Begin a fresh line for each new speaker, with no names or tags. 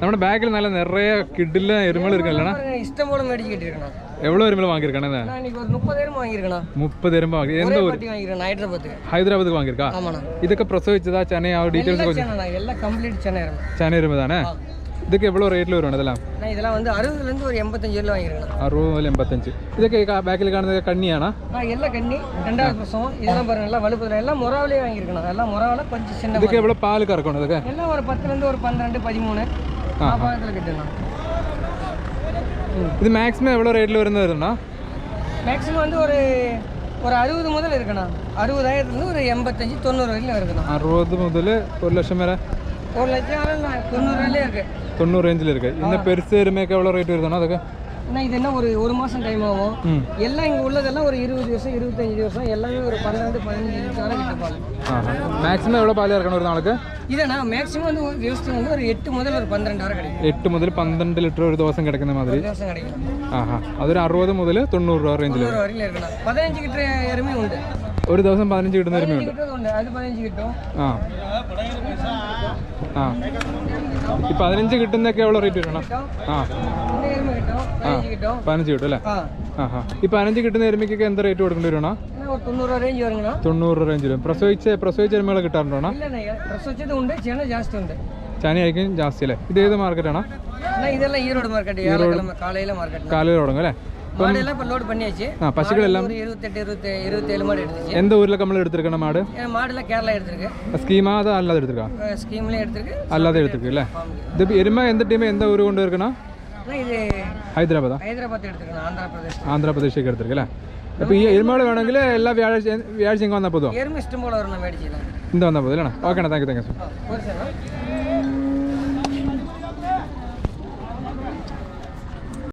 നമ്മുടെ ബാഗിൽ നല്ല നിറയെ കിഡില എരുമൾ ഇരിക്കണം ഇഷ്ടംപോലെ
എവിടെ
എരുമൾ
വാങ്ങിയിരിക്കണം മുപ്പത് എരുമ്പ
ഹൈദരാബാദ്
വാങ്ങിയിരിക്കാം?
ഇതൊക്കെ പ്രസവിച്ചതാ ചെന്നൈ ചെന്നൈ എരുമ്പാണ് இதுக்கு எவ்வளோ ரேட்டில் வரும் இதெல்லாம்
நான் இதெல்லாம் வந்து அறுபதுலேருந்து ஒரு எண்பத்தஞ்சு
ரூபா வாங்கிருக்கலாம் அறுபது எண்பத்தஞ்சு. இதுக்கு பேக்கில் காணது
கண்ணியானா எல்லாம் கண்ணி ரெண்டாவது பசம் இதெல்லாம் பாருங்க எல்லாம் வலுப்பதில் எல்லாம் முறாவிலே வாங்கியிருக்கணும் எல்லாம் முறாவில் கொஞ்சம் சின்ன
இதுக்கு எவ்வளோ பால் கறக்கணும் இதுக்கு
எல்லாம் ஒரு பத்துலேருந்து ஒரு பன்னெண்டு பதிமூணு. பாகத்தில் கிட்டலாம்
இது மேக்ஸிமம் எவ்வளோ ரேட்டில் வருது வருதுண்ணா?
மேக்ஸிமம் வந்து ஒரு ஒரு அறுபது முதல் இருக்கணும் அறுபதாயிரத்துலேருந்து ஒரு எண்பத்தஞ்சு தொண்ணூறு வரைக்கும் இருக்கணும்
அறுபது முதல் ஒரு லட்சம் மேலே
ஒரு லட்சம் தொண்ணூறுலேயே தொண்ணூறு ரேஞ்சில் இருக்கு.
இன்னும் பெருசு எருமைக்கு எவ்வளோ ரேட் வருதுன்னா அதுக்கு?
ஆனால் இது என்ன ஒரு ஒரு மாதம் டைம் ஆகும்? எல்லாம் இங்கே உள்ளதெல்லாம் ஒரு இருபது வருஷம் இருபத்தஞ்சி வருஷம் எல்லாமே ஒரு பன்னெண்டு பதினஞ்சு வருஷம்
மேக்ஸிமம் எவ்வளோ பாலியாக இருக்கணும் ஒரு நாளுக்கு?
இல்லைண்ணா மேக்ஸிமம் வந்து விவசாயம் வந்து ஒரு எட்டு முதல் ஒரு
பன்னெண்டு எட்டு முதல் பன்னெண்டு லிட்டர்
ஒரு தோசம்
கிடைக்கிற மாதிரி? தோசம் அது ஒரு அறுபது முதல்
தொண்ணூறுரூவா ரேஞ்சில் வரையில் பதினஞ்சு கிட்ட எருமே உண்டு
ഒരു ദിവസം പതിനഞ്ച് കിട്ടുന്ന
ഒരുമയുണ്ട്
ആ. ആ. ഈ പതിനഞ്ച് കിട്ടുന്നൊക്കെ എവിടെ റേറ്റ് വരണം ആ.
ആ.
പതിനഞ്ച് കിട്ടും. അല്ലേ? ആ. ഈ പതിനഞ്ച് കിട്ടുന്ന എരുമയ്ക്കൊക്കെ എന്താ റേറ്റ് കൊടുക്കേണ്ടി വരണോ തൊണ്ണൂറ് റേഞ്ച് വരും. പ്രസവിച്ച പ്രസവിച്ച എരുമകളെ കിട്ടാറുണ്ടോ ചാനയായിരിക്കും ജാസ്തി അല്ലേ? ഇത് ഏത് മാർക്കറ്റാണോ ഈറോഡ് തുടങ്ങും അല്ലേ?
மாடு எல்லாம் இப்போ லோடு பண்ணியாச்சு.
பசுக்கள் எல்லாம்
ஒரு இருபத்தெட்டு இருபத்தி இருபத்தேழு மாடு எடுத்துச்சு.
எந்த ஊரில் கம்பளம் எடுத்திருக்கேன்
மாடு? மாடுலாம் கேரளா எடுத்திருக்கு.
ஸ்கீமா தான் அல்லாத எடுத்திருக்கா?
ஸ்கீம்லேயும் எடுத்திருக்கு.
அல்லாத எடுத்திருக்கு இல்லை? இது எருமை எந்த டீம் எந்த ஊர் கொண்டு
இருக்குன்னா இது
ஹைதராபாத்
ஹைதராபாத் எடுத்துக்கலாம் ஆந்திரா